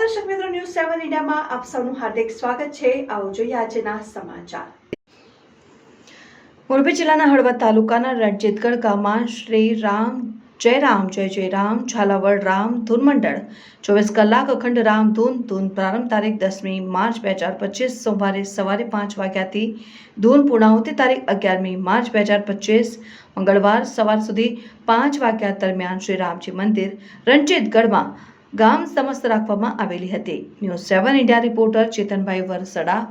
ન્યૂઝમાં આપ સૌનું હાર્દિક સ્વાગત છે. આવો જોઈએ આજના સમાચાર. મોરબી જિલ્લાના હળવદ તાલુકાના રણજીતગઢ ગામમાં શ્રી રામ, જય રામ, જય જય રામ, ઝાલાવડ રામ ધૂન ચોવીસ કલાક અખંડ રામ ધૂન ધૂન પ્રારંભ તારીખ દસમી માર્ચ બે હજાર પચીસ, સોમવારે સવારે પાંચ વાગ્યાથી ધૂન પૂર્ણાહુતિ તારીખ અગિયારમી માર્ચ બે હજાર પચીસ, મંગળવાર સવાર સુધી પાંચ વાગ્યા દરમિયાન શ્રી રામજી મંદિર, રણજીતગઢમાં ગામ સમસ્ત રાખવામાં આવેલી હતી. News seven India reporter Chetanbhai Varsada